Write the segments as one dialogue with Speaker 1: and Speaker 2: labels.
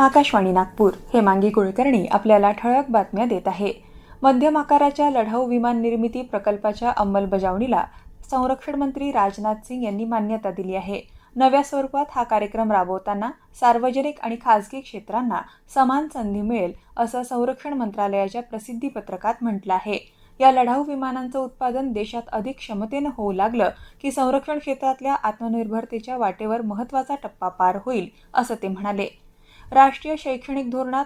Speaker 1: आकाशवाणी नागपूर हे मांगी कुलकर्णी आपल्याला ठळक बातम्या देत आहे. मध्यम आकाराच्या लढाऊ विमान निर्मिती प्रकल्पाच्या अंमलबजावणीला संरक्षण मंत्री राजनाथ सिंग यांनी मान्यता दिली आहे. नव्या स्वरूपात हा कार्यक्रम राबवताना सार्वजनिक आणि खासगी क्षेत्रांना समान संधी मिळेल असं संरक्षण मंत्रालयाच्या प्रसिद्धी पत्रकात म्हटलं आहे. या लढाऊ विमानांचं उत्पादन देशात अधिक क्षमतेनं होऊ लागलं की संरक्षण क्षेत्रातल्या आत्मनिर्भरतेच्या वाटेवर महत्त्वाचा टप्पा पार होईल असं ते म्हणाले. राष्ट्रीय शैक्षणिक धोरणात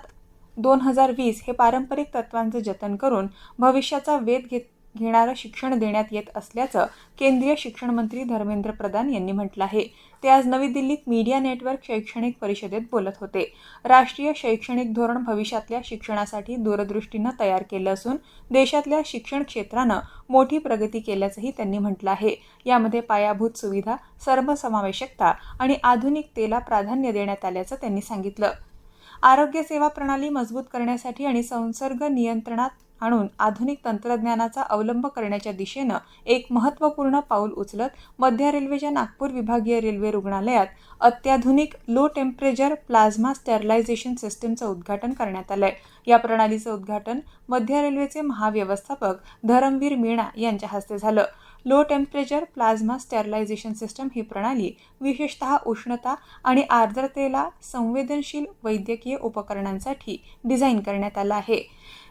Speaker 1: दोन हजार वीस हे पारंपरिक तत्वांचं जतन करून भविष्याचा वेध घेत घेणारं शिक्षण देण्यात येत असल्याचं केंद्रीय शिक्षण मंत्री धर्मेंद्र प्रधान यांनी म्हटलं आहे. ते आज नवी दिल्लीत मीडिया नेटवर्क शैक्षणिक परिषदेत बोलत होते. राष्ट्रीय शैक्षणिक धोरण भविष्यातल्या शिक्षणासाठी दूरदृष्टीनं तयार केलं असून देशातल्या शिक्षण क्षेत्रानं मोठी प्रगती केल्याचंही त्यांनी म्हटलं आहे. यामध्ये पायाभूत सुविधा सर्वसमावेशकता आणि आधुनिकतेला प्राधान्य देण्यात आल्याचं त्यांनी सांगितलं. आरोग्य सेवा प्रणाली मजबूत करण्यासाठी आणि संसर्ग नियंत्रणात आणून आधुनिक तंत्रज्ञानाचा अवलंब करण्याच्या दिशेनं एक महत्त्वपूर्ण पाऊल उचलत मध्य रेल्वेच्या नागपूर विभागीय रेल्वे रुग्णालयात अत्याधुनिक लो टेम्परेचर प्लाझ्मा स्टरलायझेशन सिस्टीमचं उद्घाटन करण्यात आलंय. या प्रणालीचं उद्घाटन मध्य रेल्वेचे महाव्यवस्थापक धरमवीर मीणा यांच्या हस्ते झालं. Low temperature plasma sterilization system ही प्रणाली विशेषतः उष्णता आणि आर्द्रतेला संवेदनशील वैद्यकीय उपकरणांसाठी डिझाईन करण्यात आलं आहे.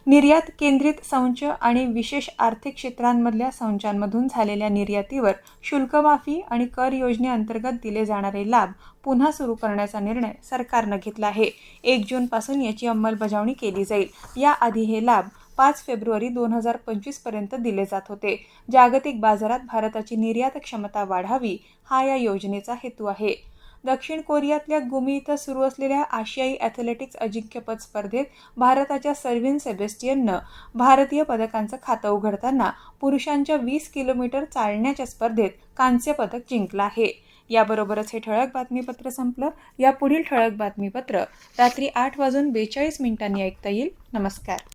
Speaker 1: निर्यात केंद्रित संच आणि विशेष आर्थिक क्षेत्रांमधल्या संचांमधून झालेल्या निर्यातीवर शुल्कमाफी आणि कर योजनेअंतर्गत दिले जाणारे लाभ पुन्हा सुरू करण्याचा निर्णय सरकारनं घेतला आहे. एक जूनपासून याची अंमलबजावणी केली जाईल. याआधी हे लाभ पाच फेब्रुवारी दोन हजार पंचवीसपर्यंत दिले जात होते. जागतिक बाजारात भारताची निर्यात क्षमता वाढावी हा या योजनेचा हेतू आहे. दक्षिण कोरियातल्या गुमी इथं सुरू असलेल्या आशियाई ॲथलेटिक्स अजिंक्यपद स्पर्धेत भारताच्या सर्विन सेबेस्टियननं भारतीय पदकांचं खातं उघडताना पुरुषांच्या वीस किलोमीटर चालण्याच्या स्पर्धेत कांस्य पदक जिंकलं आहे. याबरोबरच हे ठळक बातमीपत्र संपलं. या पुढील ठळक बातमीपत्र रात्री आठ वाजून बेचाळीस मिनिटांनी ऐकता येईल. नमस्कार.